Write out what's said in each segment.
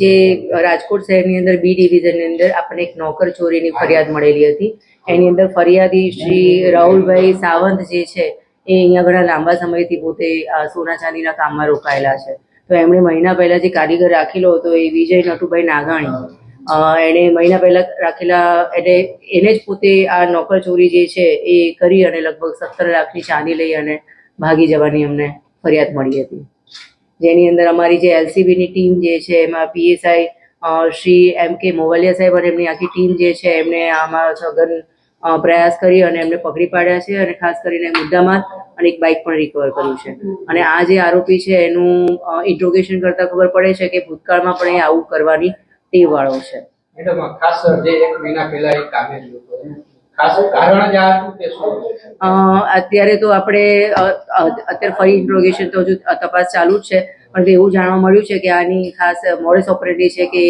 જે રાજકોટ શહેરની અંદર બી ડિવિઝનની અંદર આપણને એક નોકર ચોરીની ફરિયાદ મળેલી હતી. એની અંદર ફરિયાદી શ્રી રાહુલભાઈ સાવંત જે છે, એ અહીંયા ઘણા લાંબા સમયથી પોતે સોના ચાંદીના કામમાં રોકાયેલા છે. તો એમણે મહિના પહેલા જે કારીગર રાખેલો હતો એ વિજય નટુભાઈ નાગાણી એણે મહિના પહેલા રાખેલા એટલે એને જ પોતે આ નોકર ચોરી જે છે એ કરી અને લગભગ સત્તર લાખની ચાંદી લઈ અને ભાગી જવાની અમને ફરિયાદ મળી હતી. જેની અંદર અમારી જે એલસીબીની ટીમ જે છે, એમાં પીએસઆઈ શ્રી એમ કે મોવાલિયા સાહેબ અને એમની આખી ટીમ જે છે, એમને આમાં સઘન પ્રયાસ કરી અને એમને પકડી પાડ્યા છે અને ખાસ કરીને મુદ્દામાં અને એક બાઇક પણ રિકવર કર્યું છે. અને આ જે આરોપી છે, એનું ઇન્ટ્રોગેશન કરતા ખબર પડે છે કે ભૂતકાળમાં પણ એ આવું કરવાની ટેવ વાળો છે. મેડમ ખાસ જે એક મહિના પહેલા એક કામે અત્યારે તો આપણે અત્યારે ફરી ઇન્ટ્રોગેશન તો હજુ તપાસ ચાલુ જ છે પણ એવું જાણવા મળ્યું છે કે આની ખાસ મોડેસ ઓપરેટી છે કે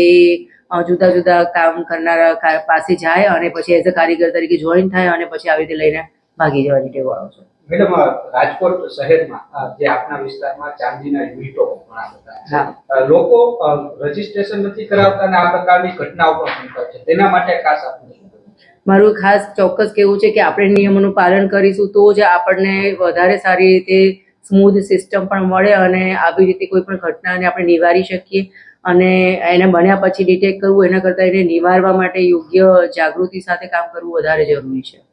જુદા જુદા કામ કરનારા પાસે જાય અને પછી એઝ અ કારીગર તરીકે જોઈન થાય અને પછી આવી રીતે લઈને ભાગી જવાની ટેવ વાળો છે. મેડમ રાજકોટ શહેરમાં જે આપના વિસ્તારમાં ચાંદીના યુનિટો ઘણા લોકો રજીસ્ટ્રેશન નથી કરાવતા અને આ પ્રકારની ઘટનાઓ પણ છે. તેના માટે ખાસ છે? મારું ખાસ ચોક્કસ કહેવું છે કે આપણે નિયમોનું પાલન કરીશું તો જ આપણને વધારે સારી રીતે સ્મૂધ સિસ્ટમ પણ મળે અને આવી રીતે કોઈ પણ ઘટનાને આપણે નિવારી શકીએ. અને એને બન્યા પછી ડિટેક્ટ કરવું, એના કરતાં એને નિવારવા માટે યોગ્ય જાગૃતિ સાથે કામ કરવું વધારે જરૂરી છે.